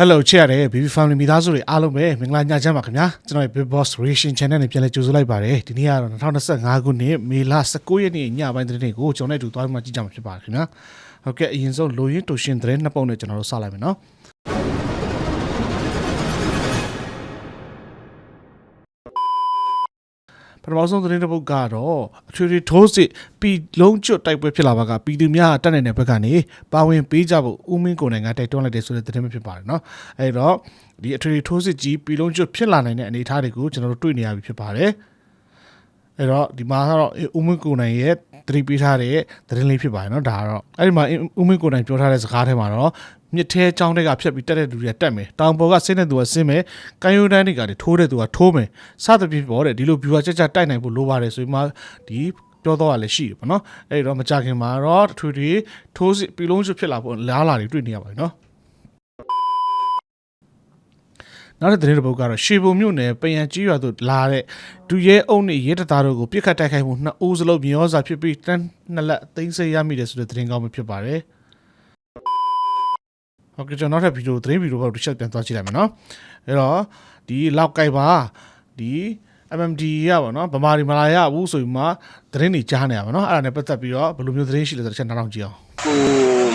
Hello ချစ်ရတဲ့ BB Family မိသားစုတွေအားလုံးပဲမင်္ဂလာညချမ်းပါခင်ဗျာကျွန်တော်ရဲ့ Big Boss Reaction Channel နဲ့ပြန်လည်ကြိုဆိုလိုက်ပါတယ်ဒီနေ့ကတော့2025ခုနှစ်မေလ19ရက်နေ့ညပိုင်းသတင်းတွေကိုကျွန်တော်နဲ့အတူသွားမှကြည့်ကြမှာဖြစ်ပါတယ်ခင်ဗျာဟုတ်ကဲ့အရင်ဆုံးလိုရင်းတူရှင်သတင်းနှစ်ပုဒ်နဲ့ကျွန်တော်တို့စလိုက်မယ်နော် ပထမဆုံးသတင်းတစ်ပုဒ်ကတော့အထွေထွေထိုးစစ်ပြည်လုံးကျွတ်တိုက်ပွဲဖြစ်လာပါကပြည်သူများတက်နေတဲ့ဘက်ကနေပါဝင်ပေးကြဖို့ဦးမင်းကိုနိုင်ငံတိုက်တွန်းလိုက်တဲ့ဆိုတဲ့သတင်းပဲဖြစ်ပါတယ်เนาะအဲတော့ဒီအထွေထွေထိုးစစ်ကြီးပြည်လုံးကျွတ်ဖြစ်လာနိုင်တဲ့အနေအထားတွေကိုကျွန်တော်တို့တွေ့နေရပြီဖြစ်ပါတယ်အဲ့တော့ဒီမှာကတော့ဦးမင်းကိုနိုင်ရဲ့ သတိပေးထားတဲ့သတင်းလေးဖြစ်ပါတယ်နော်ဒါကတော့အဲ့ဒီမှာဦးမင်းကိုတိုင်ပြောထားတဲ့စကားထဲမှာတော့မြစ်ထဲချောင်းတွေကဖြတ်ပြီးတက်တဲ့လူတွေကတက်မယ်တောင်ပေါ်ကဆင်းတဲ့သူကဆင်းမယ်ကမ်းရိုးတန်းတွေကလည်းထိုးတဲ့သူကထိုးမယ်စသဖြင့်ပေါ်တဲ့ဒီလို viewer ကြကြတိုက်နိုင်ဖို့လိုပါတယ်ဆိုပြီးမှဒီပြောတော့ရလည်းရှိတယ်ပေါ့နော်အဲ့တော့မကြခင်မှာတော့ထွေထွေထိုးစစ်ပီလုံးချွတ်ဖြစ်လာဖို့လားလာတွေတွေ့နေရပါတယ်နော် နောက်တဲ့သတင်းတစ်ပုဒ်ကတော့ရှေဘုံမြို့နယ်ပယံကြီးရွာသို့လာတဲ့ဒူရဲအုံနဲ့ရဲတသားတို့ကိုပြစ်ခတ်တိုက်ခိုက်မှုနှစ်ဦးစလုံးမြေဩဇာဖြစ်ပြီးတန်းနှစ်လက်သိမ်းဆည်းရမိတယ်ဆိုတဲ့သတင်းကောင်းပဲဖြစ်ပါတယ်ဟုတ်ကဲ့ကျွန်တော်နောက်ထပ်ဗီဒီယိုသတင်းဗီဒီယိုပေါ့တစ်ချက်ပြန်သွားကြည့်လိုက်မယ်နော်အဲ့တော့ဒီလောက်ကိုက်ပါဒီ MMD ရပါတော့ဗမာဒီမလာရဘူးဆိုပြီးမှသတင်းတွေကြားနေရပါတော့အဲ့ဒါနဲ့ပတ်သက်ပြီးတော့ဘယ်လိုမျိုးသတင်းရှိလဲဆိုတော့တစ်ချက်နားထောင်ကြည့်အောင်ကို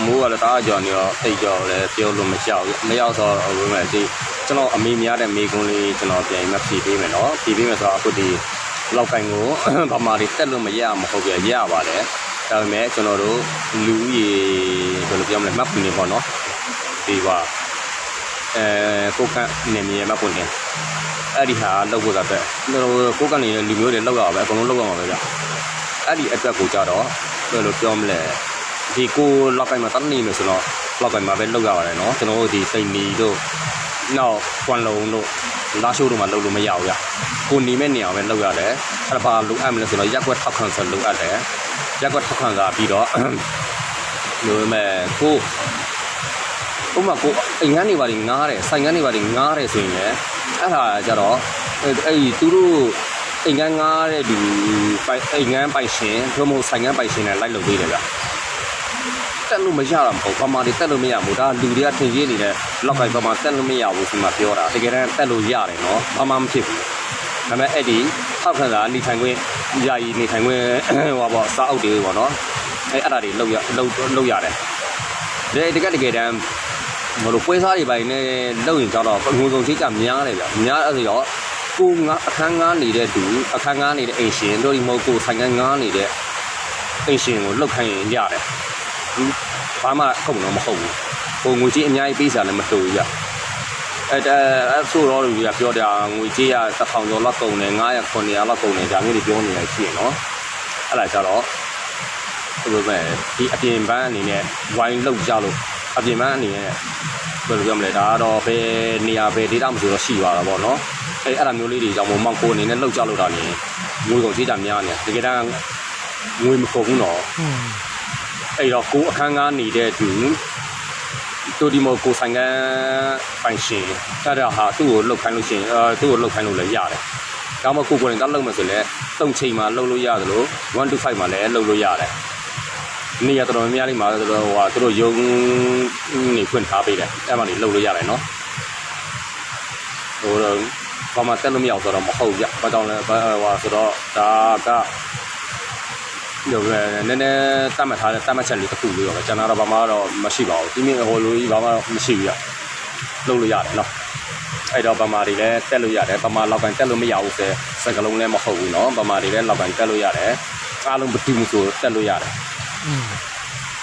မိုးကလည်းတားကြော်နေတော့တိတ်ကြော်လည်းပြောလို့မကြောက်ဘူးမရောက်တော့ဝင်မယ်ဒီ ကျွန်တော်အမေများတဲ့မိကုန်းလေးကျွန်တော်ပြန်ပြီးဖြည့်ပေးမယ်နော်ဖြည့်ပေးမယ်ဆိုတော့အခုဒီလောက်ကိုင်ကိုဗမာတွေတက်လို့မရမဟုတ်ပြရပါတယ်ဒါပေမဲ့ကျွန်တော်တို့လူကြီးဘယ်လိုပြောမလဲမှတ်ပုံနေပေါ့နော်ဒီပါအဲကိုကနေမြေမှတ်ပုံနေအဲ့ဒီဟာလောက်ကိုသာပဲကျွန်တော်ကိုကနေလူမျိုးတွေလောက်ရအောင်ပဲအကုန်လုံးလောက်ရအောင်ပဲဗျအဲ့ဒီအတွက်ကိုကြတော့ဘယ်လိုပြောမလဲဒီကိုလောက်ကိုင်မှာတန်းနေလို့ဆိုတော့လောက်ကိုင်မှာပဲလောက်ရပါတယ်နော်ကျွန်တော်တို့ဒီစိတ်မီတို့ နောက်ကွမ်လုံးတို့လာရှိုးတို့မှာလောက်လို့မရဘူးရကိုနေမဲ့နေအောင်ပဲလောက်ရတယ်အဲ့ဒါပါလိုအပ်မလဲဆိုတော့ရက်ွက်ထောက်ခံဆိုလိုအပ်တယ်ရက်ွက်ထောက်ခံစာပြီးတော့လိုမဲ့ကိုဥပမာကိုအိမ်ကနေပါလိငားတယ်ဆိုင်ကနေပါလိငားတယ်ဆိုရင်လည်းအဲ့ဒါကြတော့အဲ့ဒီသူတို့အိမ်ကန်းငားတဲ့ဒီပိုင်အိမ်ကန်းပိုင်ရှင်တို့မို့ဆိုင်ကန်းပိုင်ရှင်နဲ့လိုက်လုပ်ပေးတယ်ဗျ တက်လို့မရတာမဟုတ်ဘာမှတွေတက်လို့မရဘူးဒါလူတွေကထင်ကြီးနေတဲ့လောက်ကိုင်ဘာမှတက်လို့မရဘူးဆိုမှပြောတာတကယ်တမ်းတက်လို့ရတယ်နော်ဘာမှမဖြစ်ဘူးဒါပေမဲ့အဲ့ဒီထောက်ခံတာနေထိုင်ခွင့်ယာယီနေထိုင်ခွင့်ဟိုပါပေါ့စားအုပ်တွေပေါ့နော်အဲ့အဲ့ဒါတွေလောက်ရလောက်လောက်ရတယ်ဒီတကယ်တကယ်တမ်းမလို့ပွဲစားတွေပိုင်းနဲ့လောက်ရင်ကြတော့ငွေကုန်ချိတ်ကများတယ်ဗျများအဲ့ဆိုတော့ကိုငါအခန်းငားနေတဲ့သူအခန်းငားနေတဲ့အိမ်ရှင်တို့ဒီမဟုတ်ကိုဆိုင်ကငားနေတဲ့အိမ်ရှင်ကိုလောက်ခိုင်းရင်ရတယ် ဘာမှအကုန်တော့မဟုတ်ဘူးဟိုငွေကြီးအများကြီးပေးစားလည်းမတူဘူးရအဲဒါအဲ့ဆိုတော့လူကြီးကပြောတာငွေကြီးက1000ကျော်လောက်ကုန်တယ်900 900လောက်ကုန်တယ်ဒါမျိုးတွေပြောနေရရှိရင်နော်အဲ့ဒါကြတော့ဘယ်လိုပဲဒီအပြင်ပန်းအနေနဲ့ဝိုင်းလောက်ကြလို့အပြင်ပန်းအနေနဲ့ဘယ်လိုပြောမလဲဒါကတော့ဘယ်နေရာဘယ်ဒေတာမဆိုတော့ရှိသွားတာပေါ့နော်အဲအဲ့ဒါမျိုးလေးတွေကြောင့်မောင်ကိုအနေနဲ့လောက်ကြလို့တာနေငွေကုန်ကြီးတာများနေတကယ်တမ်းငွေမကုန်ဘူးနော် အဲ့တော့ကိုအခန်းကားနေတဲ့သူတူဒီမိုကိုဆိုင်ကပိုင်ရှင်အဲ့ဒါဟာသူ့ကိုလှုပ်ခိုင်းလို့ရှိရင်အဲသူ့ကိုလှုပ်ခိုင်းလို့လည်းရတယ်။ဒါမှမဟုတ်ကိုကိုယ်တိုင်ကလှုပ်မယ်ဆိုလည်းတုံချိန်မှာလှုပ်လို့ရတယ်လို့1 to 5မှာလည်းလှုပ်လို့ရတယ်။နေရာတော်တော်များများလေးမှာဆိုတော့ဟိုဟာသူတို့ယုံနေဖွင့်ထားပေးတယ်။အဲ့မှာနေလှုပ်လို့ရတယ်နော်။ဟိုတော့ဘာမှတက်လို့မရအောင်ဆိုတော့မဟုတ်ကြ။ဘာကြောင့်လဲဟိုဟာဆိုတော့ဒါက ဒီလိုပဲနည်းနည်းတတ်မှတ်ထားတဲ့တတ်မှတ်ချက်လေးတစ်ခုလေးတော့ပဲကျွန်တော်တော့ဘာမှတော့မရှိပါဘူးဒီမြင်ဟိုလိုကြီးဘာမှတော့မရှိဘူးရလုပ်လို့ရတယ်နော်အဲ့တော့ဗမာတွေလည်းတက်လို့ရတယ်ဗမာလောက်ကန်တက်လို့မရဘူးဆိုစကလုံးလည်းမဟုတ်ဘူးနော်ဗမာတွေလည်းလောက်ကန်တက်လို့ရတယ်အားလုံးမတူဘူးဆိုတက်လို့ရတယ်อืม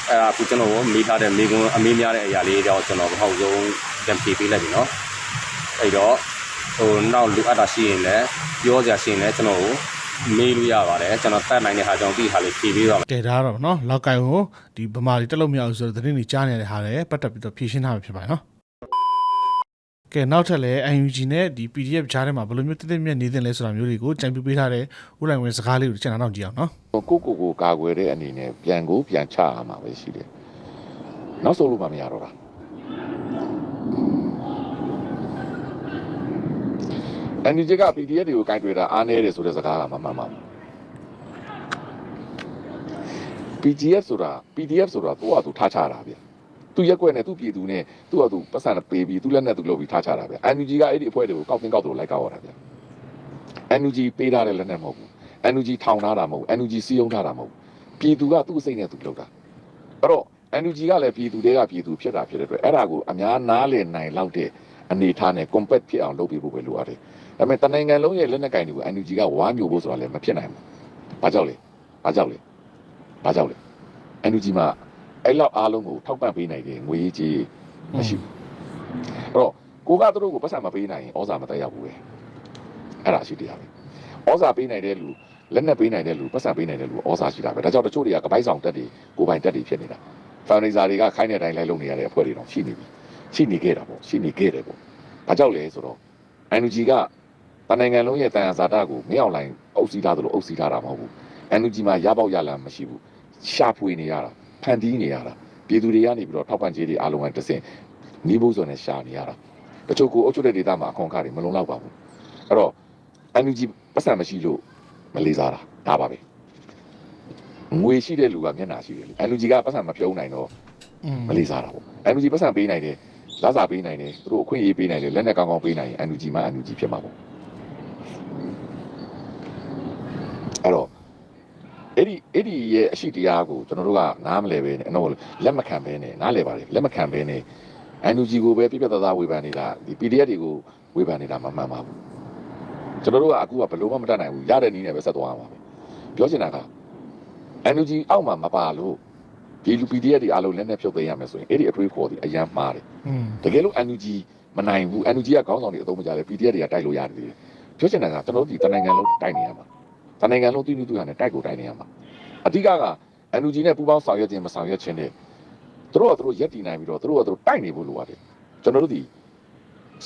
အဲ့ဒါခုကျွန်တော်မေးထားတဲ့မေကွန်းအမေးများတဲ့အရာလေးတော့ကျွန်တော်မဟုတ်ဆုံးပြန်ဖြေပေးလိုက်ပြီနော်အဲ့တော့ဟိုနောက်လူအပ်တာရှိရင်လည်းပြောကြရှိရင်လည်းကျွန်တော်ကို မေးလို့ရပါတယ်ကျွန်တော်တတ်နိုင်တဲ့ဟာကြောင့်ဒီဟာလေးဖြေပေးပါမယ်ကဲဒါကတော့ဗောနော်လောက်ကိုင်ကိုဒီဗမာတွေတက်လို့မရဘူးဆိုတော့သတင်းတွေကြားနေတဲ့ဟာလည်းပတ်သက်ပြီးတော့ဖြည့်ရှင်းထားမှာဖြစ်ပါတယ်နော်ကဲနောက်ထပ်လည်း UNG နဲ့ဒီ PDF ကြားထဲမှာဘယ်လိုမျိုးတက်တက်မြတ်နေသင့်လဲဆိုတာမျိုးတွေကိုကြံပြပေးထားတဲ့ဥလိုင်ဝင်စကားလေးကိုကျွန်တော်နောက်ကြည့်အောင်နော်ကိုကိုကိုကာကွယ်တဲ့အနေနဲ့ပြန်ကိုပြန်ချရမှာပဲရှိတယ်နောက်ဆုံးလို့မှမရတော့တာ အန်ဒီဂျက PDF တွေကိုကင်တွေ့တာအားနည်းတယ်ဆိုတဲ့စကားကမမှန်ပါဘူး PGF ဆိုတာ PDF ဆိုတာသူ့ဟာသူထားချတာဗျသူရက်ကွက်နဲ့သူပြည်သူနဲ့သူ့ဟာသူပတ်စံပေးပြီးသူလက်နဲ့သူလုပ်ပြီးထားချတာဗျ။ NUG ကအဲ့ဒီအဖွဲ့တွေကိုကောက်တင်ကောက်တော့လိုက်ကောက်ရတာဗျ။ NUG ပေးထားတဲ့လက်နဲ့မဟုတ်ဘူး။ NUG ထောင်ထားတာမဟုတ်ဘူး။ NUG စီးယုံထားတာမဟုတ်ဘူး။ပြည်သူကသူ့စိတ်နဲ့သူလုပ်တာ။အဲ့တော့ NUG ကလည်းပြည်သူတွေကပြည်သူဖြစ်တာဖြစ်တဲ့အတွက်အဲ့ဒါကိုအများနားလည်နိုင်လောက်တဲ့အနေထားနဲ့ compact ဖြစ်အောင်လုပ်ပေးဖို့ပဲလိုရတယ်။ ဒါပေမဲ့တနိုင်ငံလုံးရဲ့လက်နက်ကင်တွေကို NUG ကဝါမျိုးဖို့ဆိုတာလည်းမဖြစ်နိုင်ဘူး။ဘာကြောင့်လဲ။ဘာကြောင့်လဲ။ဘာကြောင့်လဲ။ NUG မှာအဲ့လောက်အားလုံးကိုထောက်ပံ့ပေးနိုင်တဲ့ငွေရေးကြေးမရှိဘူး။အဲ့တော့ကိုကသူတို့ကိုပတ်စံမပေးနိုင်ရင်ဩဇာမတက်ရောက်ဘူးပဲ။အဲ့ဒါရှိတရားပဲ။ဩဇာပေးနိုင်တဲ့လူလက်နက်ပေးနိုင်တဲ့လူပတ်စံပေးနိုင်တဲ့လူဩဇာရှိတာပဲ။ဒါကြောင့်တချို့တွေကကပိုက်ဆောင်တက်တွေကိုပိုင်တက်တွေဖြစ်နေတာ။ fundraiser တွေကခိုင်းတဲ့အတိုင်းလိုက်လုပ်နေရတဲ့အဖွဲ့တွေတော့ရှိနေပြီ။ရှိနေခဲ့တာပေါ့။ရှိနေခဲ့တယ်ပေါ့။ဘာကြောင့်လဲဆိုတော့ NUG က တနိုင်ငံလုံးရဲ့တန်ရာဇာတာကိုမင်းအောင်လိုင်းအုပ်စီးထားသလိုအုပ်စီးထားတာမဟုတ်ဘူး။ NUG မှာရပေါက်ရလမ်းမရှိဘူး။ရှာဖွေနေရတာဖန်တီးနေရတာပြည်သူတွေကနေပြီးတော့ထောက်ပံ့ကြေးတွေအားလုံးကတဆင့်နီးဖို့ဆိုနေရှာနေရတာတချို့ကိုအုပ်ချုပ်တဲ့ဒေသမှာအခွန်အခါတွေမလုံလောက်ပါဘူးအဲ့တော့ NUG ပတ်စံမရှိလို့မလေးစားတာဒါပါပဲငွေရှိတဲ့လူကမျက်နှာရှိတယ်လေ NUG ကပတ်စံမပြုံးနိုင်တော့อืมမလေးစားတာပေါ့ NUG ပတ်စံပေးနိုင်တယ်လာစာပေးနိုင်တယ်သူတို့အခွင့်အရေးပေးနိုင်တယ်လက်နဲ့ကောင်းကောင်းပေးနိုင်ရင် NUG မှ NUG ဖြစ်မှာပေါ့အဲ့တော့ အဲ့ဒီအဲ့ဒီရဲ့အရှိတရားကိုကျွန်တော်တို့ကနားမလဲပဲနဲ့တော့လက်မခံပဲနဲ့နားလဲပါလေလက်မခံပဲနဲ့ NUG ကိုပဲပြပြသားသားဝေဖန်နေတာဒီ PDF တွေကိုဝေဖန်နေတာမမှန်ပါဘူးကျွန်တော်တို့ကအခုကဘလို့မှမတတ်နိုင်ဘူးရတဲ့နည်းနဲ့ပဲဆက်သွားရမှာပဲပြောချင်တာက NUG အောက်မှာမပါလို့ဒီလူ PDF တွေအားလုံးလက်နဲ့ဖြုတ်သိမ်းရမယ်ဆိုရင်အဲ့ဒီအတွေးခေါ်ဒီအရန်မှားတယ်อืมတကယ်လို့ NUG မနိုင်ဘူး NUG ကခေါင်းဆောင်တွေအသုံးမကျလဲ PDF တွေကတိုက်လို့ရတယ်လေပြောချင်တာကကျွန်တော်တို့ဒီတနိုင်ငံလုံးတိုက်နေရမှာ တနိုင်ငံလုံးတိတိကျကျနဲ့တိုက်ကိုတိုက်နေရမှာအဓိကက NUG နဲ့ပူးပေါင်းဆောင်ရွက်ခြင်းမဆောင်ရွက်ခြင်းနဲ့သူတို့ကသူတို့ရက်တည်နိုင်ပြီးတော့သူတို့ကသူတို့တိုက်နေဖို့လိုရတယ်ကျွန်တော်တို့ဒီ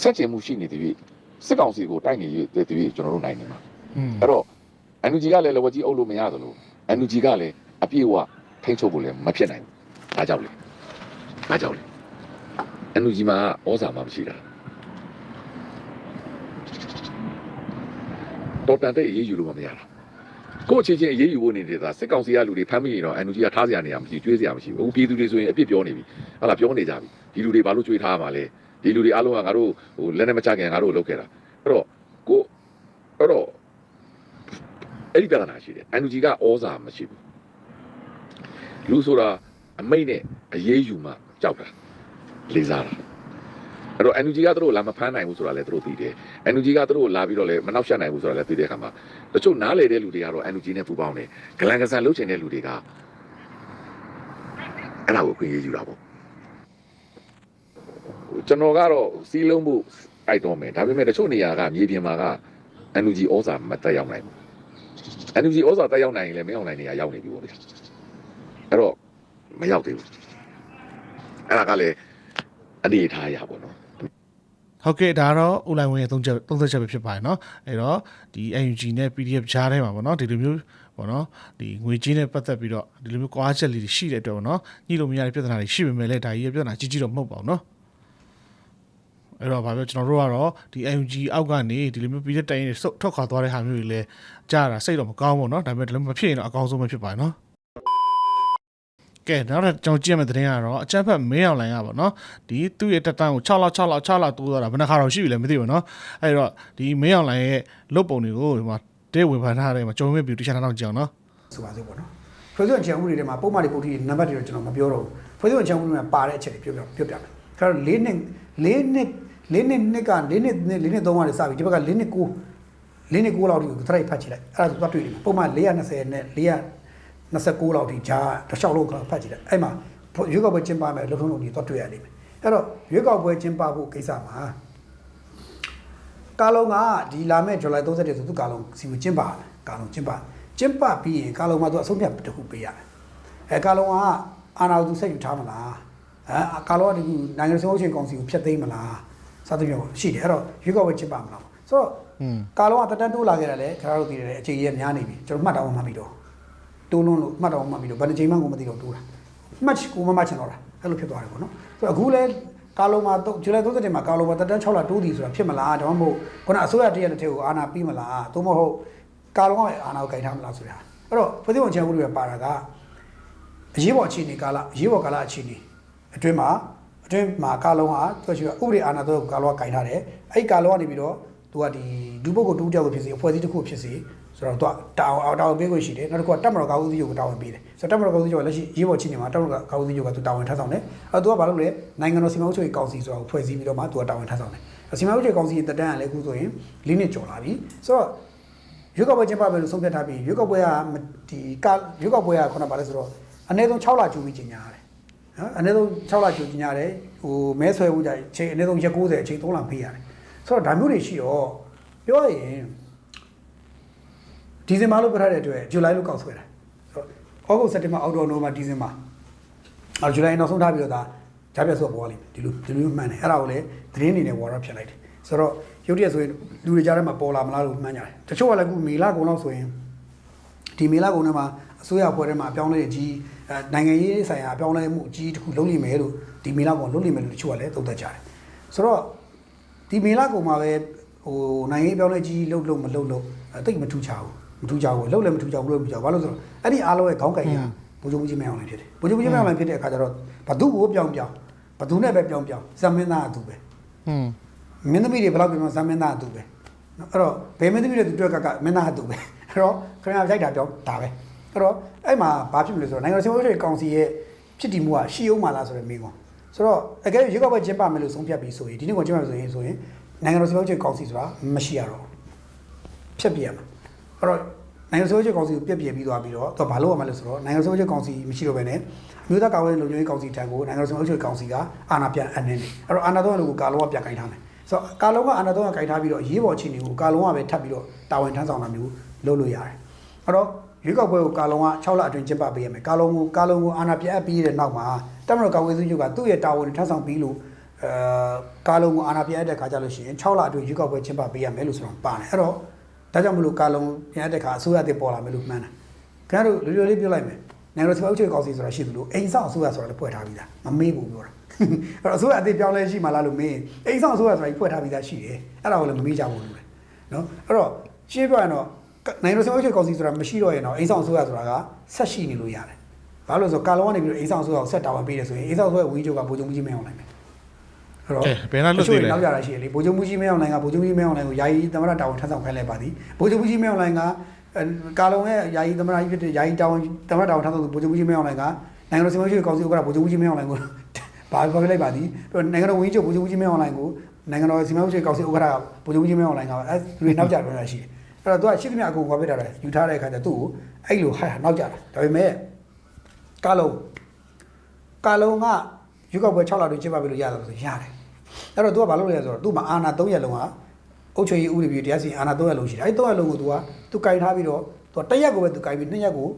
ဆက်ကျင်မှုရှိနေသည်ဖြင့်စစ်ကောင်စီကိုတိုက်နေရတဲ့သည်ဖြင့်ကျွန်တော်တို့နိုင်နေမှာอืมအဲ့တော့ NUG ကလည်းလဝကြီးအုပ်လို့မရသလို NUG ကလည်းအပြည့်အဝထိန်းချုပ်ဖို့လည်းမဖြစ်နိုင်ဘူးဒါကြောင့်လေဒါကြောင့်လေ NUG မှာဩဇာမှမရှိတာတော်တန်တဲ့အေးအေးယူလို့မရတာ ကိုယ့်အချင်းချင်းအေးအေးယူဖို့နေနေတာစစ်ကောင်စီကလူတွေဖမ်းမိရင်တော့ NUG ကထားစရာနေရာမရှိကျွေးစရာမရှိဘူးအခုပြည်သူတွေဆိုရင်အပြစ်ပြောနေပြီဟုတ်လားပြောနေကြပြီဒီလူတွေဘာလို့ကျွေးထားမှာလဲဒီလူတွေအားလုံးကငါတို့ဟိုလက်နဲ့မချခင်ငါတို့လုပ်ခဲ့တာအဲ့တော့ကိုအဲ့တော့အဲ့ဒီပြဿနာရှိတယ် NUG ကဩဇာမရှိဘူးလူဆိုတာအမိတ်နဲ့အရေးယူမှကြောက်တာလေးစားတာ အဲ့တော့ NUG ကသူတို့လာမဖမ်းနိုင်ဘူးဆိုတာလည်းသူတို့သိတယ် NUG ကသူတို့လာပြီးတော့လည်းမနှောက်ယှက်နိုင်ဘူးဆိုတာလည်းသိတဲ့အခါမှာတချို့နားလေတဲ့လူတွေကတော့ NUG နဲ့ပူးပေါင်းတယ်ဂလန်ကဆန်လှုပ်ချင်တဲ့လူတွေကအဲ့ဒါကိုခွင့်ရယူတာပေါ့ကျွန်တော်ကတော့စီးလုံးမှုအိုက်တော့မယ်ဒါပေမဲ့တချို့နေရာကမြေပြင်မှာက NUG ဩဇာမတက်ရောက်နိုင်ဘူး NUG ဩဇာတက်ရောက်နိုင်ရင်လည်းမရောက်နိုင်နေရရောက်နေပြီပေါ့လေအဲ့တော့မရောက်သေးဘူးအဲ့ဒါကလည်းအနေထားရပါတော့ ဟုတ်ကဲ့ဒါကတော့ဦးလိုင်ဝင်းရဲ့သုံးချက်သုံးသက်ချက်ပဲဖြစ်ပါတယ်เนาะအဲ့တော့ဒီ UNG နဲ့ PDF ကြားထဲမှာပေါ့เนาะဒီလိုမျိုးပေါ့เนาะဒီငွေကြေးနဲ့ပတ်သက်ပြီးတော့ဒီလိုမျိုးကွာချက်လေးတွေရှိတဲ့အတွက်ပေါ့เนาะညှိလို့မရတဲ့ပြဿနာတွေရှိပေမဲ့လည်းဒါကြီးရဲ့ပြဿနာကြီးကြီးတော့မဟုတ်ပါဘူးเนาะအဲ့တော့ဗာပြောကျွန်တော်တို့ကတော့ဒီ UNG အောက်ကနေဒီလိုမျိုး PDF တိုင်ရင်စုတ်ထွက်ခွာသွားတဲ့ဟာမျိုးတွေလည်းကြားရတာစိတ်တော့မကောင်းဘူးเนาะဒါပေမဲ့ဒီလိုမဖြစ်ရင်တော့အကောင်းဆုံးပဲဖြစ်ပါတယ်เนาะ ကဲနောက်တော့ကျွန်တော်ကြည့်ရမယ့်သတင်းကတော့အချက်ဖက်မင်းအောင်လိုင်းကပေါ့နော်ဒီသူ့ရဲ့တက်တန်းကို6လောက်6လောက်6လောက်တိုးသွားတာဘယ်နှခါတော့ရှိပြီလဲမသိဘူးနော်အဲ့တော့ဒီမင်းအောင်လိုင်းရဲ့လုတ်ပုံတွေကိုဒီမှာတဲဝေဖန်ထားတယ်မှာကျွန်တော်မြင်ပြီးတခြားနောက်ကြအောင်နော်ဆိုပါစို့ပေါ့နော်ဖွဲ့စည်းပုံချန်ဥပဒေထဲမှာပုံမှန်တွေပုဒ်တိနံပါတ်တွေတော့ကျွန်တော်မပြောတော့ဘူးဖွဲ့စည်းပုံချန်ဥပဒေမှာပါတဲ့အချက်တွေပြောပြပြောပြမယ်ဒါတော့၄နှစ်၄နှစ်၄နှစ်နှစ်က၄နှစ်၄နှစ်၃ကနေစပြီဒီဘက်က၄နှစ်9၄နှစ်9လောက်ထိကိုသရိုက်ဖတ်ကြည့်လိုက်အဲ့ဒါဆိုသွားတွေ့တယ်ပုံမှန်420နဲ့ 429လောက်ထိဂျာတစ်လျှောက်လုံးကဖတ်ကြည့်လိုက်အဲ့မှာရွေးကောက်ပွဲကျင်းပမယ်လှုပ်ထုံးလုံးကြီးသွားတွေ့ရလိမ့်မယ်အဲ့တော့ရွေးကောက်ပွဲကျင်းပဖို့ကိစ္စမှာကာလုံကဒီလာမဲ့ဇူလိုင်31ဆိုသူကာလုံစီကိုကျင်းပတယ်ကာလုံကျင်းပကျင်းပပြီးရင်ကာလုံမှာသူအဆုံးဖြတ်တစ်ခုပေးရတယ်အဲကာလုံကအာဏာသူဆက်ယူထားမလားအဲကာလုံကဒီနိုင်ငံစုံအချင်းကောင်စီကိုဖျက်သိမ်းမလားစသဖြင့်ရှိတယ်အဲ့တော့ရွေးကောက်ပွဲကျင်းပမလားဆိုတော့อืมကာလုံကတက်တန်းတိုးလာခဲ့တယ်လေခင်ဗျားတို့သိတယ်အခြေကြီးများနေပြီကျွန်တော်မှတ်တောင်းမှပြီတော့ တိုးလုံးလို့မှတ်တောင်းမှပြီတော့ဘယ်နှချိန်မှကိုမသိတော့တိုးတာမှတ်ကိုမမှတ်ချင်တော့တာအဲ့လိုဖြစ်သွားတယ်ပေါ့နော်ဆိုတော့အခုလဲကာလုံမှာဇူလိုင်30မှာကာလုံမှာတက်တန်း6လတိုးသည်ဆိုတာဖြစ်မလားဒါမှမဟုတ်ခုနအစိုးရတရက်တစ်ထည့်ကိုအာဏာပြီးမလားသို့မဟုတ်ကာလုံကအာဏာကိုကင်ထားမလားဆိုတာအဲ့တော့ဖွဲ့စည်းပုံချန်မှုတွေပါတာကအရေးပေါ်အခြေအနေကာလအရေးပေါ်ကာလအခြေအနေအတွင်းမှာအတွင်းမှာကာလုံးဟာသူကရှိဥပဒေအာဏာသုံးကာလုံးကကင်ထားတယ်အဲ့ဒီကာလုံးကနေပြီးတော့သူကဒီဒုပုဂ္ဂိုလ်တူတယောက်ကိုဖြစ်စေအဖွဲ့အစည်းတစ်ခုဖြစ်စေ ဆိုတော့သူကတာဝန်တာဝန်ပေးခွင့်ရှိတယ်နောက်တစ်ခုကတပ်မတော်ကာကွယ်ရေးကိုတာဝန်ပေးတယ်ဆိုတော့တပ်မတော်ကာကွယ်ရေးကလက်ရှိရေးပေါ်ချင်းနေမှာတပ်မတော်ကာကွယ်ရေးကသူတာဝန်ထမ်းဆောင်တယ်အဲသူကဘာလို့လဲနိုင်ငံတော်စီမံအုပ်ချုပ်ရေးကောင်စီဆိုတာကိုဖွဲ့စည်းပြီးတော့မှသူကတာဝန်ထမ်းဆောင်တယ်စီမံအုပ်ချုပ်ရေးကောင်စီတက်တန်းကလည်းအခုဆိုရင်၄နှစ်ကျော်လာပြီဆိုတော့ရွေးကောက်ပွဲကျင်းပမယ်လို့ဆုံးဖြတ်ထားပြီးရွေးကောက်ပွဲကမဒီကရွေးကောက်ပွဲကခုနကဘာလဲဆိုတော့အနည်းဆုံး6လကြိုပြီးကြီးညာရတယ်နော်အနည်းဆုံး6လကြိုကြီးညာတယ်ဟိုမဲဆွဲဖို့ကြအချိန်အနည်းဆုံးရက်90အချိန်3လပေးရတယ်ဆိုတော့ဒါမျိုးတွေရှိတော့ပြောရရင် ဒီဇင်ဘာလို့ပြထားတဲ့အတွက်ဇူလိုင်လို့ကောက်ဆွဲတာဆိုတော့ဩဂုတ်စက်တင်ဘာအောက်တိုဘာနိုဝင်ဘာဒီဇင်ဘာအော်ဇူလိုင်နောက်ဆုံးထားပြီးတော့ဒါဂျာပြတ်ဆိုပေါ်လိမ့်မယ်ဒီလိုဒီလိုမှန်တယ်အဲ့ဒါကိုလည်းသတင်းအနေနဲ့ဝါရဖြစ်လိုက်တယ်ဆိုတော့ရုပ်တရက်ဆိုရင်လူတွေကြားထဲမှာပေါ်လာမလားလို့မှန်းကြတယ်တချို့ကလည်းအခုမေလကုံလောက်ဆိုရင်ဒီမေလကုံထဲမှာအစိုးရဖွဲ့ထဲမှာအပြောင်းလဲကြီးအဲနိုင်ငံရေးဆိုင်ရာအပြောင်းလဲမှုအကြီးတစ်ခုလုပ်လိမ့်မယ်လို့ဒီမေလကုံလုပ်လိမ့်မယ်လို့တချို့ကလည်းသုံးသပ်ကြတယ်ဆိုတော့ဒီမေလကုံမှာပဲဟိုနိုင်ငံရေးအပြောင်းလဲကြီးလုပ်လို့မလုပ်လို့အဲတိတ်မထူးချဘူး မထူးချဘူးလုပ်လည်းမထူးချဘူးလို့မထူးချဘူးဘာလို့လဲဆိုတော့အဲ့ဒီအားလုံးရဲ့ခေါင်းကိုင်ရဘိုးချုပ်ကြီးမင်းအောင်လည်းဖြစ်တယ်ဘိုးချုပ်ကြီးမင်းအောင်လည်းဖြစ်တဲ့အခါကျတော့ဘသူ့ကိုပြောင်းပြောင်းဘသူနဲ့ပဲပြောင်းပြောင်းဇမင်းသားအတူပဲဟွန်းမင်းသမီးတွေဘယ်လောက်ပြန်ဇမင်းသားအတူပဲနော်အဲ့တော့ဘယ်မင်းသမီးတွေသူတွေ့ကကမင်းသားအတူပဲအဲ့တော့ခရယာကြိုက်တာပြောဒါပဲအဲ့တော့အဲ့မှာဘာဖြစ်မလဲဆိုတော့နိုင်ငံတော်စီမံရေးကောင်စီရဲ့ဖြစ်တည်မှုကရှိအောင်မလားဆိုတဲ့မိကွန်းဆိုတော့အကယ်ရွေးကောက်ပွဲကျင်းပမယ်လို့ဆုံးဖြတ်ပြီးဆိုရင်ဒီနေ့ကကျင်းပမယ်ဆိုရင်ဆိုရင်နိုင်ငံတော်စီမံရေးကောင်စီဆိုတာမရှိရတော့ဖြတ်ပြရမှာ အဲ့တော့နိုင်ငံတော်စီမံရေးကောင်စီကိုပြက်ပြယ်ပြီးသွားပြီးတော့သူကဘာလုပ်ရမလဲဆိုတော့နိုင်ငံတော်စီမံရေးကောင်စီမရှိတော့ဘဲနဲ့အမျိုးသားကာကွယ်ရေးလုံခြုံရေးကောင်စီထံကိုနိုင်ငံတော်စီမံရေးကောင်စီကအာဏာပြန်အပ်နေတယ်အဲ့တော့အာဏာသုံးရလို့ကာလောကပြန်ကင်ထားမယ်ဆိုတော့ကာလုံးကအာနာတော့ကင်ထားပြီးတော့ရေးပေါ်ချင်းတွေကိုကာလုံးကပဲထပ်ပြီးတော့တာဝန်ထမ်းဆောင်တာမျိုးလုပ်လို့ရတယ်။အဲ့တော့ရွေးကောက်ပွဲကိုကာလုံးက6လအတွင်းကျင်းပပေးရမယ်။ကာလုံးကိုကာလုံးကိုအာနာပြတ်အပ်ပြီးတဲ့နောက်မှာတက်မတော်ကာကွယ်စုချုပ်ကသူ့ရဲ့တာဝန်ထမ်းဆောင်ပြီးလို့အဲကာလုံးကိုအာနာပြတ်အပ်တဲ့ခါကျလို့ရှိရင်6လအတွင်းရွေးကောက်ပွဲကျင်းပပေးရမယ်လို့ဆိုတော့ပါတယ်။အဲ့တော့ ဒါကြောင့်မလို့ကာလုံးပြန်အပ်တဲ့ခါအစိုးရအသစ်ပေါ်လာမယ်လို့မှန်းတာ။ခင်ဗျားတို့လူလူလေးပြောလိုက်မယ်။နိုင်ငံတော်စီမံအုပ်ချုပ်ရေးကောင်စီဆိုတာရှိသလိုအိမ်ဆောင်အစိုးရဆိုတာလည်းဖွဲ့ထားပြီးသားမမေ့ဘူးပြောတာအဲ့တော့အစိုးရအသေးပြောင်းလဲရှိမှလားလို့မင်းအိမ်ဆောင်အစိုးရဆိုတာကြီးဖွဲ့ထားပြီးသားရှိတယ်အဲ့ဒါကိုလည်းမမေ့ကြဘူးလို့လေနော်အဲ့တော့ရှင်းပြရင်တော့နိုင်ငံတော်စီမံအုပ်ချုပ်ရေးကောင်စီဆိုတာမရှိတော့ရင်တော့အိမ်ဆောင်အစိုးရဆိုတာကဆက်ရှိနေလို့ရတယ်ဘာလို့လဲဆိုတော့ကာလောကနေပြီးတော့အိမ်ဆောင်အစိုးရကိုဆက်တာဝန်ပေးတယ်ဆိုရင်အိမ်ဆောင်အစိုးရဝင်းချုပ်ကဗိုလ်ချုပ်မှုကြီးမင်းအောင်နိုင်မယ် အဲ့တော့ကဲဘယ်နဲ့လွတ်သေးလဲနောက်ကြတာရှိတယ်လေဗိုလ်ချုပ်မှုကြီးမင်းအောင်နိုင်ကဗိုလ်ချုပ်မှုကြီးမင်းအောင်နိုင်ကိုယာယီသမရတာဝန်ထမ်းဆောင်ခိုင်းလိုက်ပါသည်ဗိုလ်ချုပ်မှုကြီးမင်းအောင်နိုင်ကအဲကာလုံရဲ့ယာယီသမရကြီးဖြစ်တဲ့ယာယီတာဝန်သမရတာဝန်ထမ်းဆောင်သူဗိုလ်ချုပ်မှုကြီးမင်းအောင်နိုင်ကနိုင်ငံတော်စီမံရေးကောင်စီဥက္ကဋ္ဌဗိုလ်ချုပ်မှုကြီးမင်းအောင်နိုင်ကိုဘာပြောပြလိုက်ပါသည်ပြီးတော့နိုင်ငံတော်ဝန်ကြီးချုပ်ဗိုလ်ချုပ်မှုကြီးမင်းအောင်နိုင်ကိုနိုင်ငံတော်စီမံရေးကောင်စီဥက္ကဋ္ဌဗိုလ်ချုပ်မှုကြီးမင်းအောင်နိုင်ကအဲသူတွေနောက်ကြပြောတာရှိတယ်အဲ့တော့သူကရှိသမျှအကုန်ခေါ်ပြတာတယ်ယူထားတဲ့အခါကျသူ့ကိုအဲ့လိုဟာနောက်ကြတာဒါပေမဲ့ကာလုံကာလုံက ရွေးကောက်ပွဲ6လတွင်ကျင်းပပြီလို့ရတယ်ဆိုရတယ် အဲ့တော့ तू ကဘာလုပ်လဲဆိုတော့ तू မှာအာဏာ3ရက်လုံးကအုပ်ချုပ်ရေးဥပဒေပြည်တရားစီရင်အာဏာ3ရက်လုံးရှိတယ်အဲ့3ရက်လုံးကို तू က तू ကင်ထားပြီးတော့ तू တစ်ရက်ကိုပဲ तू ကင်ပြီး2ရက်ကို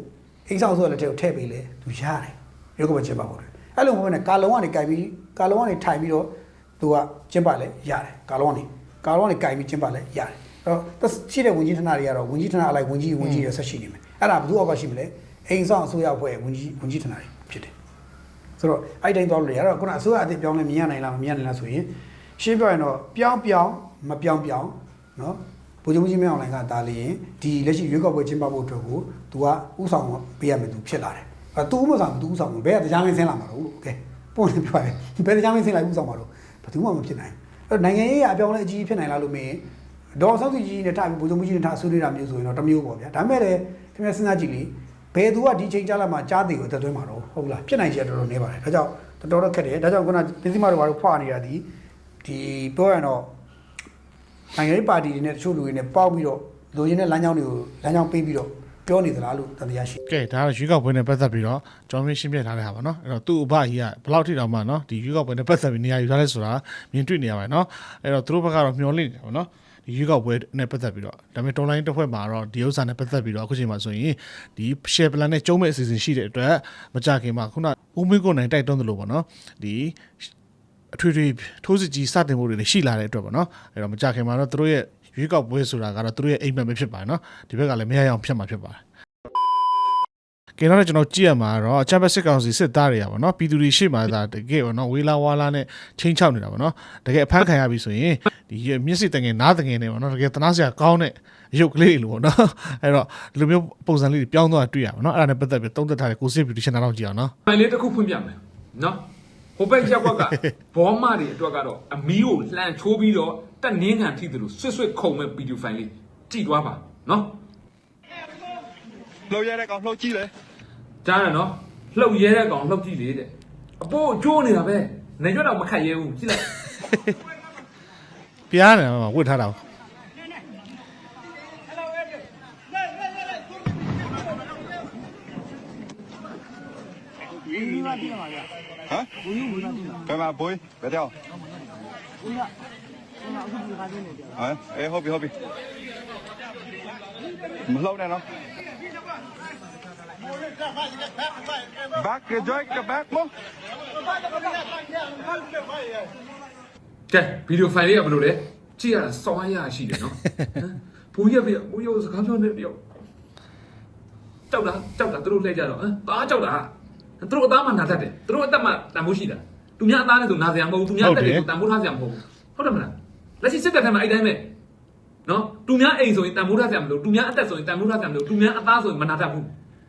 အိမ်ဆောင်ဆိုတဲ့လက်ထဲကိုထည့်ပေးလေ तू ရတယ်ရုပ်ကပဲကျင်းပဖို့တယ်အဲ့လိုမျိုးနဲ့ကာလုံကနေကင်ပြီးကာလုံကနေထိုင်ပြီးတော့ तू ကကျင်းပလဲရတယ်ကာလုံကနေကာလုံကနေကင်ပြီးကျင်းပလဲရတယ်အဲ့တော့ရှိတဲ့ဝင်ကြီးဌာနတွေကတော့ဝင်ကြီးဌာနအလိုက်ဝင်ကြီးဝင်ကြီးရဆက်ရှိနေမယ်အဲ့ဒါဘယ်သူအောက်ကရှိမလဲအိမ်ဆောင်အစိုးရအဖွဲ့ဝင်ကြီးဝင်ကြီးဌာနတွေဖြစ်တယ် ဆိုတော့အဲ့တိုင်းသွားလို့လေအဲ့တော့ခုနအစိုးရအသစ်ပြောင်းလဲမြင်ရနိုင်လားမမြင်ရနိုင်လားဆိုရင်ရှင်းပြောရင်တော့ပြောင်းပြောင်းမပြောင်းပြောင်းနော်ဗိုလ်ချုပ်ကြီးမြောင်လိုင်ကဒါလေရင်ဒီလက်ရှိရွေးကောက်ပွဲကျင်းပဖို့အတွက်ကိုသူကဥဆောင်ပေးရမယ်သူဖြစ်လာတယ်အဲသူဥမဆောင်သူဥဆောင်ဘယ်ကတရားမင်းဆင်းလာမှာလို့ကဲပုံနဲ့ပြောရတယ်ဘယ်တရားမင်းဆင်းလာဥဆောင်မှာလို့ဘယ်သူမှမဖြစ်နိုင်အဲ့နိုင်ငံရေးအပြောင်းလဲအကြီးဖြစ်နိုင်လားလို့မင်းဒေါ်ဆောက်စီကြီးနဲ့ထားပြီးဗိုလ်ချုပ်ကြီးနဲ့ထားဆွေးနွေးတာမျိုးဆိုရင်တော့တမျိုးပေါ့ဗျာဒါမဲ့လည်းခင်ဗျစဉ်းစားကြည့်လေ ဘယ်သူကဒီချိန်ကြလာမှကြားသေးကိုသက်သွင်းမှာတော့ဟုတ်လားဖြစ်နိုင်ချေတော်တော်နေပါတယ်ဒါကြောင့်တော်တော်ခက်တယ်ဒါကြောင့်ခုနပြည်စည်းမတို့ဘာလို့ဖွာနေတာဒီဒီပြောရရင်တော့နိုင်ငံရေးပါတီတွေနဲ့တချို့လူတွေနဲ့ပေါက်ပြီးတော့လိုရင်းတဲ့လမ်းကြောင်းတွေကိုလမ်းကြောင်းပေးပြီးတော့ပြောနေသလားလို့တန်တရားရှိကဲဒါတော့ရွေးကောက်ပွဲနဲ့ပတ်သက်ပြီးတော့ကျွန်တော်ရှင်းပြထားတဲ့ဟာပါနော်အဲ့တော့သူ့အဖကြီးကဘလောက်ထိတောင်မှနော်ဒီရွေးကောက်ပွဲနဲ့ပတ်သက်ပြီးနေရာယူထားလဲဆိုတာမြင်တွေ့နေရပါတယ်နော်အဲ့တော့သူတို့ဘက်ကတော့မျှော်လင့်နေတယ်ပေါ့နော် ဒီရွေးကောက်ပွဲနဲ့ပတ်သက်ပြီးတော့ဒါပေမဲ့ online တစ်ဖွဲ့မှာတော့ဒီဥစ္စာနဲ့ပတ်သက်ပြီးတော့အခုချိန်မှာဆိုရင်ဒီ share plan နဲ့ကျုံးမဲ့အစီအစဉ်ရှိတဲ့အတွက်မကြခင်မှာခုနဦးမင်းကိုနိုင်တိုက်တွန်းသလိုပေါ့နော်ဒီအထွေထွေထိုးစစ်ကြီးစတင်ဖို့တွေလည်းရှိလာတဲ့အတွက်ပေါ့နော်အဲ့တော့မကြခင်မှာတော့တို့ရဲ့ရွေးကောက်ပွဲဆိုတာကတော့တို့ရဲ့အိမ်မက်ပဲဖြစ်ပါတယ်နော်ဒီဘက်ကလည်းမရအောင်ဖြစ်မှာဖြစ်ပါတယ် ကဲတော့ကျွန်တော်ကြည့်ရမှာတော့အချမ်းဘက်စစ်ကောင်စီစစ်သားတွေရပါတော့ပြည်သူတွေရှေ့မှာဒါတကယ်ပေါ့နော်ဝေလာဝါလာနဲ့ချင်းချောက်နေတာပေါ့နော်တကယ်အဖမ်းခံရပြီဆိုရင်ဒီမျက်စိတငယ်နားတငယ်နဲ့ပေါ့နော်တကယ်တနာစရာကောင်းတဲ့အရုပ်ကလေးလိုပေါ့နော်အဲ့တော့ဒီလိုမျိုးပုံစံလေးတွေပြောင်းသွားတွေ့ရပါတော့အဲ့ဒါနဲ့ပတ်သက်ပြီးသုံးသက်ထားတဲ့ကိုစစ်ဗျူတီရှင်နာတော့ကြည့်အောင်နော်။ဖိုင်လေးတစ်ခုဖွင့်ပြမယ်။နော်။ဟိုဘက်ရက်ကွက်ကဘောမတွေအတွက်ကတော့အမီးကိုလှန်ချိုးပြီးတော့တက်နင်းခံထိတယ်လို့ဆွတ်ဆွတ်ခုံမဲ့ဗီဒီယိုဖိုင်လေးကြည့်သွားပါနော် လှုပ်ရတဲ့ကောင်လှုပ်ကြည့်လေကြားရနော်လှုပ်ရဲတဲ့ကောင်လှုပ်ကြည့်လေတဲ့အပိုးကျိုးနေတာပဲနေရွက်တော့မခတ်ရဲဘူးကြည့်လိုက်ပြားနေမှာဝတ်ထားတာဟမ်ဘယ်မှာဘွေးဘယ်တောင်ဟမ်အေးဟုတ်ပြီဟုတ်ပြီမလှုပ်နဲ့နော် back joy back မကဲဗီဒီယိုဖိုင်လေးကဘယ်လိုလဲကြည့်ရတာစောင်းရရှိတယ်နော်ဟမ်ဘိုးရက်ပြဘိုးရက်စကားပြောနေတယောက်ကြောက်တာကြောက်တာသူတို့လှည့်ကြတော့ဟမ်ဘာကြောက်တာသူတို့အသားမှနာတတ်တယ်သူတို့အသက်မှတန်ဖိုးရှိတာသူများအသားနဲ့ဆိုနာစရာမဟုတ်ဘူးသူများအသက်တွေကိုတန်ဖိုးထားစရာမဟုတ်ဘူးဟုတ်တယ်မလားလက်ရှိစစ်တပ်ထဲမှာအဲ့တိုင်းပဲနော်သူများအိမ်ဆိုရင်တန်ဖိုးထားစရာမလိုသူများအသက်ဆိုရင်တန်ဖိုးထားစရာမလိုသူများအသားဆိုရင်မနာတတ်ဘူး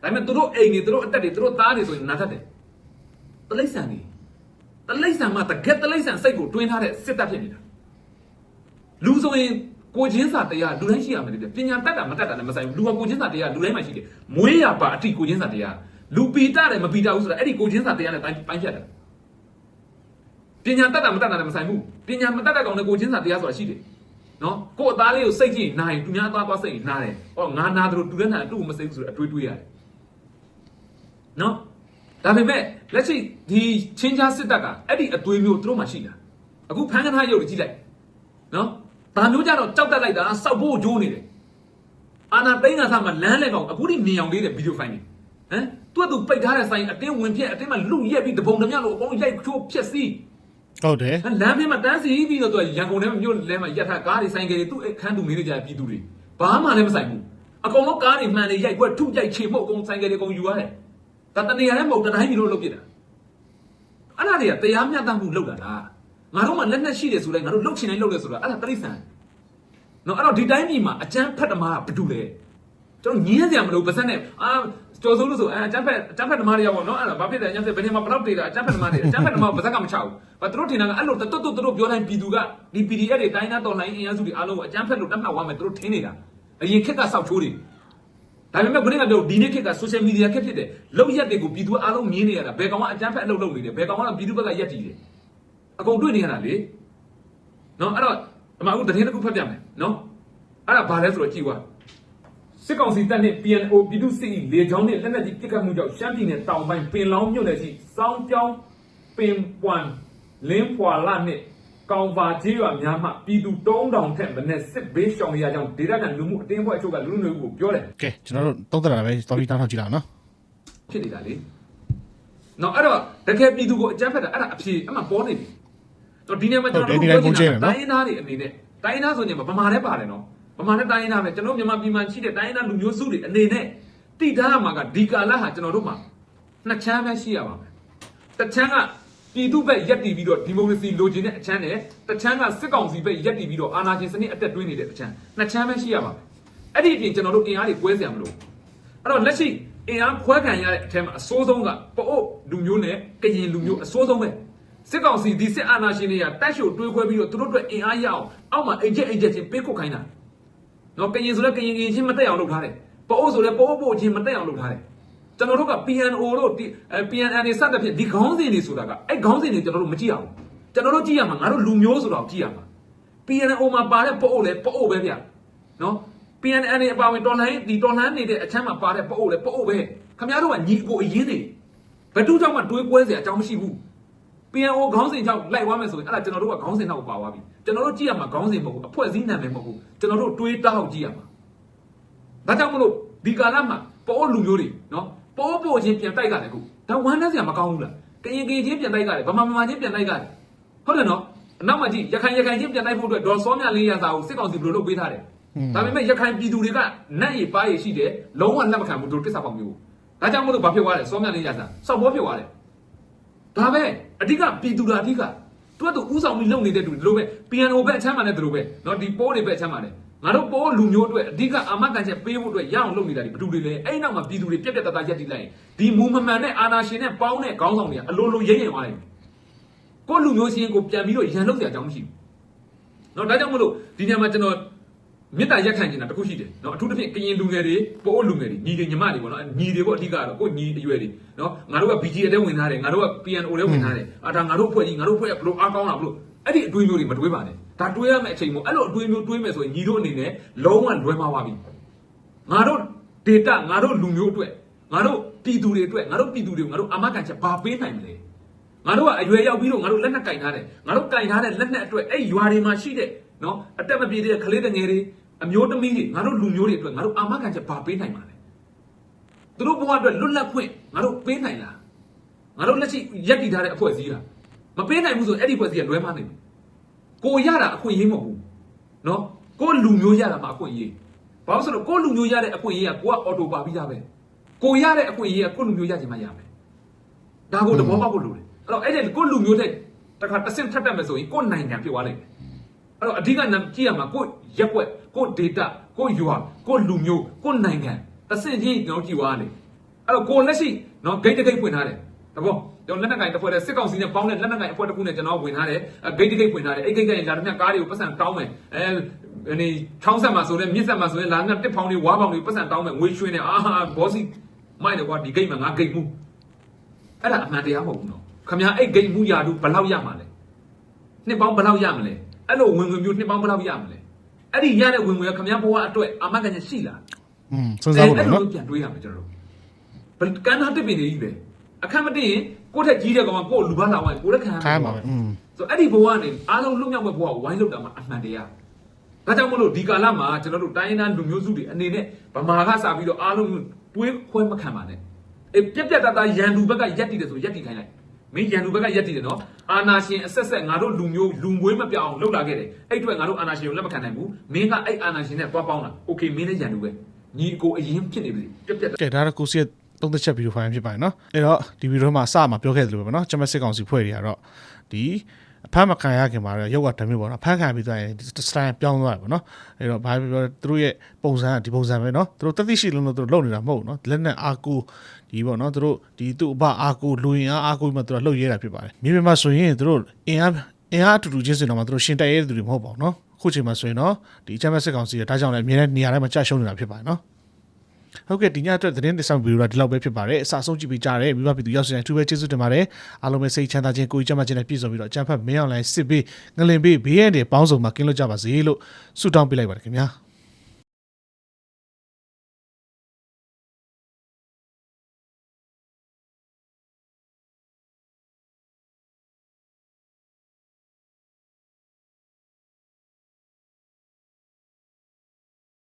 ဒါပေမဲ့သူတို့အိမ်တွေသူတို့အသက်တွေသူတို့သားတွေဆိုရင်နာတတ်တယ်တလိမ့်ဆန်နေတလိမ့်ဆန်မှတကက်တလိမ့်ဆန်စိတ်ကိုတွင်းထားတဲ့စစ်တပ်ဖြစ်နေတာလူဆိုရင်ကိုချင်းစာတရားလူတိုင်းရှိရမယ်လေပညာတတ်တာမတတ်တာလည်းမဆိုင်ဘူးလူကကိုချင်းစာတရားလူတိုင်းမှာရှိတယ်မွေးရပါအတိကိုချင်းစာတရားလူပီတာတယ်မပီတာဘူးဆိုတာအဲ့ဒီကိုချင်းစာတရားနဲ့တိုင်းပိုင်းဖြတ်တယ်ပညာတတ်တာမတတ်တာလည်းမဆိုင်ဘူးပညာမတတ်တဲ့ကောင်နဲ့ကိုချင်းစာတရားဆိုတာရှိတယ်နော်ကို့အသားလေးကိုစိတ်ကြည့်နိုင်သူများအသားသွားစိတ်ရင်နားတယ်ဟောငါနားသလိုတူတဲ့နာတူမစိတ်ဘူးဆိုတော့အတွေးတွေးရတယ် နော်ဒါပေမဲ့လက်ရှိဒီချင်းချာစစ်တပ်ကအဲ့ဒီအတွေးမျိုးသူတို့မှရှိတာအခုဖန်ခထားရုပ်ကိုကြည့်လိုက်နော်ဒါမျိုးကြတော့ကြောက်တက်လိုက်တာစောက်ဖို့ဂျိုးနေတယ်အာနာသိန်းကစားမှာလမ်းလဲကောင်အခုဒီမြင်အောင်လေးတဲ့ဗီဒီယိုဖိုင်တွေဟမ်သူကသူပိတ်ထားတဲ့ဆိုင်အတင်းဝင်ဖြက်အတင်းမှလူရက်ပြီးတပုံတမျှလို့အကုန်ရိုက်ချိုးဖြက်စီးဟုတ်တယ်ဟမ်လမ်းဖေးမှာတန်းစီပြီးတော့သူကရန်ကုန်ထဲမှာမြို့လဲမှာရက်ထားကားတွေဆိုင်ကယ်တွေသူ့အခန်းတူနေကြတဲ့ပြည်သူတွေဘာမှလည်းမဆိုင်ဘူးအကုန်လုံးကားတွေမှန်တွေရိုက်ခွက်ထုရိုက်ချေမှုတ်အကုန်ဆိုင်ကယ်တွေအကုန်ယူရတယ် ဒါတနေရာနဲ့မဟုတ်တတိုင်းမျိုးလို့လုပ်ပြတာအဲ့ဒါတွေကတရားမျှတမှုလုပ်တာလားငါတို့မှလက်နက်ရှိတယ်ဆိုတိုင်းငါတို့လှုပ်ချင်တိုင်းလှုပ်တယ်ဆိုတာအဲ့ဒါတိရစ္ဆာန်နော်အဲ့တော့ဒီတိုင်းပြည်မှာအကျန်းဖက်ဓမ္မကဘာတူလဲကျွန်တော်ညင်းစရာမလိုပါစက်နဲ့အာကျော်စိုးလို့ဆိုအဲအကျန်းဖက်အကျန်းဖက်ဓမ္မတွေရောက်ပေါ့နော်အဲ့ဒါဘာဖြစ်တယ်အကျန်းဖက်ဘယ်နေမှာဘလောက်တေးတာအကျန်းဖက်ဓမ္မတွေအကျန်းဖက်ဓမ္မပါစက်ကမချဘူးဘာသူတို့ထင်တာကအဲ့လိုတွတ်တွတ်တွတ်ပြောတိုင်းပြည်သူကဒီ PDF တွေတိုင်းသားတော်လိုင်းအင်အားစုတွေအားလုံးကိုအကျန်းဖက်လို့တတ်မှတ်သွားမယ်သူတို့ထင်နေတာအရင်ခက်ကစောက်ချိုးတွေ ဒါပေမဲ့ခုနကပြောဒီနေ့ခက်က social media ခက်ဖြစ်တယ်လောက်ရက်တွေကိုပြည်သူအားလုံးမြင်နေရတာဘယ်ကောင်ကအကျန်းဖက်အလုပ်လုပ်နေတယ်ဘယ်ကောင်ကပြည်သူဘက်ကရက်တည်တယ်အကုန်တွေ့နေရတာလေနော်အဲ့တော့အမအခုသတင်းတစ်ခုဖတ်ပြမယ်နော်အဲ့ဒါဘာလဲဆိုတော့ကြည့်ပါစစ်ကောင်စီတပ်နဲ့ PNO ပြည်သူစစ်၏လေကြောင်းနဲ့လက်နက်ကြီးပစ်ခတ်မှုကြောင့်ရှမ်းပြည်နယ်တောင်ပိုင်းပင်လောင်းမြို့နယ်ရှိစောင်းပြောင်းပင်ပွမ်လင်းဖွာလာနဲ့ ကောင်ပါကြီးရွာများမှပြည်သူ3000ထက်မနည်းစစ်ဘေးရှောင်နေရကြောင်းဒေသခံလူမှုအတင်းဖွဲ့အချို့ကလူလူမျိုးကိုပြောတယ်ကဲကျွန်တော်တို့သုံးသပ်တာပဲတော်ပြီးတောင်းထောက်ကြည့်လိုက်အောင်နော်ဖြစ်နေတာလေနော်အဲ့တော့တကယ်ပြည်သူကိုအကြမ်းဖက်တာအဲ့ဒါအဖြေအမှပေါ်နေပြီတော့ဒီနေ့မှာကျွန်တော်တို့ပြောချင်တာတိုင်းရင်းသားတွေအနေနဲ့တိုင်းရင်းသားဆိုရင်ဗမာလည်းပါတယ်နော်ဗမာနဲ့တိုင်းရင်းသားပဲကျွန်တော်မြန်မာပြည်မှာရှိတဲ့တိုင်းရင်းသားလူမျိုးစုတွေအနေနဲ့တိထားရမှာကဒီကာလဟာကျွန်တော်တို့မှာနှစ်ချမ်းပဲရှိရပါမယ်တစ်ချမ်းက ပြည်သူဘက်ရက်တည်ပြီးတော့ဒီမိုကရေစီလိုချင်တဲ့အချမ်းနဲ့တစ်ချမ်းကစစ်ကောင်စီဘက်ရက်တည်ပြီးတော့အာဏာရှင်စနစ်အသက်တွင်းနေတဲ့အချမ်းနှစ်ချမ်းပဲရှိရပါမယ်အဲ့ဒီအပြင်ကျွန်တော်တို့အင်အားတွေကွဲစရာမလိုအဲ့တော့လက်ရှိအင်အားခွဲခံရတဲ့အထက်မှာအစိုးဆုံးကပအို့လူမျိုးနဲ့ကရင်လူမျိုးအစိုးဆုံးပဲစစ်ကောင်စီဒီစစ်အာဏာရှင်တွေကတက်ရှို့တွေးခွဲပြီးတော့သူတို့အတွက်အင်အားရအောင်အောက်မှာအိမ်ချက်အိမ်ချက်ချင်းပေးကုတ်ခိုင်းတာနော်ကရင်ဆိုလည်းကရင်ကရင်ချင်းမတက်အောင်လုပ်ထားတယ်ပအို့ဆိုလည်းပအို့ပို့ချင်းမတက်အောင်လုပ်ထားတယ် ကျွန်တော်တို့က PNO တို့ဒီအဲ PNN တွေစတဲ့ဖြင့်ဒီခေါင်းစဉ်တွေဆိုတာကအဲ့ခေါင်းစဉ်တွေကျွန်တော်တို့မကြည့်အောင်ကျွန်တော်တို့ကြည့်ရမှာငါတို့လူမျိုးဆိုတော့ကြည့်ရမှာ PNO မှာပါတဲ့ပအို့လည်းပအို့ပဲဗျနော် PNN တွေအပါဝင်တော်လိုင်းဒီတော်လိုင်းနေတဲ့အချမ်းမှာပါတဲ့ပအို့လည်းပအို့ပဲခင်ဗျားတို့ကညီအကိုအရင်နေဘယ်သူကြောင့်မှတွေးကွဲစရာအကြောင်းမရှိဘူး PNO ခေါင်းစဉ်ကြောင့်လိုက်သွားမယ်ဆိုရင်အဲ့ဒါကျွန်တော်တို့ကခေါင်းစဉ်တော့ပါသွားပြီကျွန်တော်တို့ကြည့်ရမှာခေါင်းစဉ်မဟုတ်ဘူးအဖွဲ့အစည်းနာမည်မဟုတ်ဘူးကျွန်တော်တို့တွေးတောက်ကြည့်ရမှာဒါကြောင့်မလို့ဒီကာလမှာပအို့လူမျိုးတွေနော် ပအို့ပို့ချင်းပြန်တိုက်ကြတယ်ခုဒါဝမ်းနဲ့စရာမကောင်းဘူးလားကရင်ကရင်ချင်းပြန်တိုက်ကြတယ်ဗမာဗမာချင်းပြန်တိုက်ကြတယ်ဟုတ်တယ်နော်အနောက်မှာကြည့်ရခိုင်ရခိုင်ချင်းပြန်တိုက်ဖို့အတွက်ဒေါ်စောမြလေးရစာကိုစစ်ကောင်စီဘယ်လိုလုပ်ပေးထားတယ် ဒါပေမဲ့ရခိုင်ပြည်သူတွေကနတ်ရည်ပါးရည်ရှိတယ်လုံးဝလက်မခံဘူးတို့တစ္ဆာပေါက်မျိုးဒါကြောင့်မို့လို့ဘာဖြစ်သွားလဲစောမြလေးရစားစောက်ဘောဖြစ်သွားတယ်ဒါပဲအဓိကပြည်သူတာအဓိကသူကသူဥဆောင်ပြီးလုပ်နေတဲ့သူဒီလိုပဲ PNO ဘက်အချမ်းမှလည်းဒီလိုပဲเนาะဒီပိုးတွေဘက်အချမ်းမှလည်း ငါတို့ပိုးလူမျိုးအတွက်အဓိကအာမခံချက်ပေးဖို့အတွက်ရအောင်လုပ်နေတာဒီဘယ်သူတွေလဲအဲ့နောက်မှာပြည်သူတွေပြက်ပြက်တသားရက်တိလိုက်ရင်ဒီမူမမှန်တဲ့အာနာရှင်နဲ့ပေါင်းတဲ့ခေါင်းဆောင်တွေကအလိုလိုရိမ့်ရင်သွားတယ် ကိုယ့်လူမျိုးချင်းကိုပြန်ပြီးတော့ရန်လုပ်စရာအကြောင်းမရှိဘူးเนาะဒါကြောင့်မလို့ဒီနေရာမှာကျွန်တော်မေတ္တာရက်ခံနေတာတခုရှိတယ်เนาะအထူးသဖြင့်ကရင်လူငယ်တွေပို့အိုလူငယ်တွေညီတွေညီမတွေပေါ့နော်ညီတွေပေါ့အဓိကတော့ကိုယ်ညီအရွယ်တွေเนาะငါတို့က BGA တဲ့ဝင်ထားတယ်ငါတို့က PNO တဲ့ဝင်ထားတယ်အာဒါငါတို့ဖွဲ့ကြီးငါတို့ဖွဲ့ဘလို့အားကောင်းလားဘလို့ အဲ့ဒီအတွေးမျိုးတွေမတွေးပါနဲ့ဒါတွေးရမယ့်အချိန်မို့အဲ့လိုအတွေးမျိုးတွေးမယ်ဆိုရင်ညီတို့အနေနဲ့လုံးဝလွဲမှားပါပြီငါတို့ data ငါတို့လူမျိုးအတွက်ငါတို့ပြည်သူတွေအတွက်ငါတို့ပြည်သူတွေကိုငါတို့အာမခံချက်ဘာပေးနိုင်မလဲငါတို့ကအရွယ်ရောက်ပြီးတော့ငါတို့လက်နက်ကင်ထားတယ်ငါတို့ကင်ထားတဲ့လက်နက်အတွက်အဲ့ရွာတွေမှာရှိတဲ့နော်အတက်မပြေတဲ့ကလေးတငယ်တွေအမျိုးသမီးတွေငါတို့လူမျိုးတွေအတွက်ငါတို့အာမခံချက်ဘာပေးနိုင်မှာလဲသူတို့ဘဝအတွက်လွတ်လပ်ခွင့်ငါတို့ပေးနိုင်လားငါတို့လက်ရှိရက်တည်ထားတဲ့အဖွဲ့အစည်းက မပေးနိုင်ဘူးဆိုအဲ့ဒီအဖွဲ့အစည်းကလွဲမှားနေတယ်ကိုရတာအခွင့်အရေးမဟုတ်ဘူးနော်ကိုလူမျိုးရတာမှအခွင့်အရေးဘာလို့ဆိုတော့ကိုလူမျိုးရတဲ့အခွင့်အရေးကကိုကအော်တိုပါပြီးသားပဲကိုရတဲ့အခွင့်အရေးကကိုလူမျိုးရချင်မှရမယ်ဒါကိုသဘောပေါက်ဖို့လိုတယ်အဲ့တော့အဲ့ဒီကိုလူမျိုးတဲ့တခါတစ်ဆင့်ထပ်တက်မယ်ဆိုရင်ကိုနိုင်ငံဖြစ်သွားလိမ့်မယ်အဲ့တော့အဓိကနံကြည့်ရမှာကိုရက်ွက်ကို data ကိုရွာကိုလူမျိုးကိုနိုင်ငံတစ်စင်ကြီးကျွန်တော်ကြည့်သွားတယ်အဲ့တော့ကိုလက်ရှိနော်ဂိတ်တဂိတ်ဖွင့်ထားတယ်တဘော ကျွန်တော်လက်နက်ကင်တစ်ဖွဲ့တဲ့စစ်ကောင်စီနဲ့ပေါင်းတဲ့လက်နက်ကင်အဖွဲ့တစ်ခုနဲ့ကျွန်တော်ဝင်ထားတယ်ဂိတ်တဂိတ်ဖွင့်ထားတယ်အဲ့ဂိတ်ကရင်လာတဲ့မြတ်ကားတွေကိုပတ်စံတောင်းမယ်အဲအနေချောင်းဆက်မှာဆိုရင်မြစ်ဆက်မှာဆိုရင်လာတဲ့တစ်ဖောင်းတွေဝါးပေါင်းတွေပတ်စံတောင်းမယ်ငွေရွှေနဲ့အာဟာဘောစီမိုက်တယ်ကွာဒီဂိတ်မှာငါဂိတ်မှုအဲ့ဒါအမှန်တရားမဟုတ်ဘူးနော်ခမရအဲ့ဂိတ်မှုရာတို့ဘယ်လောက်ရမှာလဲနှစ်ပေါင်းဘယ်လောက်ရမလဲအဲ့လိုဝင်ငွေမျိုးနှစ်ပေါင်းဘယ်လောက်ရမလဲအဲ့ဒီရတဲ့ဝင်ငွေကခမည်းဘဝအတွက်အာမခံချက်ရှိလားอืมစဉ်းစားဖို့အဲ့နော်လိုပြန်တွေးရမယ်ကျွန်တော်တို့ဘယ်ကန်းသားတစ်ပင်တွေကြီးပဲအခက်မတင်ရင် ကိုယ့်ထက်ကြီးတဲ့ကောင်ကကိုယ့်လူပါလာဝိုင်းကိုယ့်လက်ခံရ ခိုင်းပါပဲอืม ဆိုအဲ့ဒီဘဝကနေအားလုံးလွတ်မြောက်မဲ့ဘဝကိုဝိုင်းလောက်တာမှအမှန်တရားဒါကြောင့်မလို့ဒီကာလမှာကျွန်တော်တို့တိုင်းရင်းသားလူမျိုးစုတွေအနေနဲ့ဗမာကစပြီးတော့အားလုံးတွေးခွဲမခံပါနဲ့အေးပြက်ပြက်တသားရန်သူဘက်ကရက်တည်တယ်ဆိုရက်တည်ခိုင်းလိုက်မင်းရန်သူဘက်ကရက်တည်တယ်နော်အာနာရှင်အဆက်ဆက်ငါတို့လူမျိုးလူမွေးမပြောင်းအောင်လှုပ်လာခဲ့တယ်အဲ့အတွက်ငါတို့အာနာရှင်ကိုလက်မခံနိုင်ဘူးမင်းကအဲ့အာနာရှင်နဲ့တွားပေါင်းတာโอเคမင်းလည်းရန်သူပဲညီအကိုအရင်ဖြစ်နေပြီပြက်ပြက် ကဲဒါတော့ကိုစီရဲ့ သုံးသက်ချက်ဗီဒီယိုဖိုင်ဖြစ်ပါတယ်နော်အဲ့တော့ဒီဗီဒီယိုမှာစမှာပြောခဲ့သလိုပဲနော်ကျွန်မစစ်ကောင်စီဖွဲ့တွေကတော့ဒီအဖမ်းမခံရခင်မှာတော့ရုပ်ကဓာတ်မျိုးပေါ့နော်ဖမ်းခံပြီးသွားရင်စတိုင်ပြောင်းသွားတယ်ပေါ့နော်အဲ့တော့ဘာပြောပြောသူတို့ရဲ့ပုံစံကဒီပုံစံပဲနော်သူတို့တက်သိရှိလုံးလို့သူတို့လုပ်နေတာမဟုတ်ဘူးနော်လက်နဲ့အာကူဒီပေါ့နော်သူတို့ဒီသူ့အဘအာကူလူရင်အားအာကူမှသူတို့လှုပ်ရဲတာဖြစ်ပါတယ်မြေပြင်မှာဆိုရင်သူတို့အင်အားအင်အားအတူတူချင်းစင်တော့မှသူတို့ရှင်တက်ရဲတဲ့သူတွေမဟုတ်ပါဘူးနော်ခုချိန်မှာဆိုရင်တော့ဒီအချမ်းမစစ်ကောင်စီကဒါကြောင့်လည်းအမြဲတမ်းနေရာတိုင်းမှာကြာရှုံးနေတာဖြစ်ပါတယ်နော် ဟုတ်ကဲ့ဒီညအတွက်သတင်းတင်ဆက်ဗီဒီယိုကဒီလောက်ပဲဖြစ်ပါတယ်အစားဆုံးကြည့်ပေးကြတဲ့မိဘပြည်သူရောက်စတဲ့အထူးပဲကျေးဇူးတင်ပါတယ်အားလုံးပဲစိတ်ချမ်းသာခြင်းကိုယ်ကြမ်းမှခြင်းနဲ့ပြည့်စုံပြီးတော့အကြံဖတ်မင်းအောင်လိုင်းစစ်ပေးငလင်ပေးဘေးရန်တွေပေါင်းစုံမှာကင်းလွတ်ကြပါစေလို့ဆုတောင်းပေးလိုက်ပါတယ်ခင်ဗျာ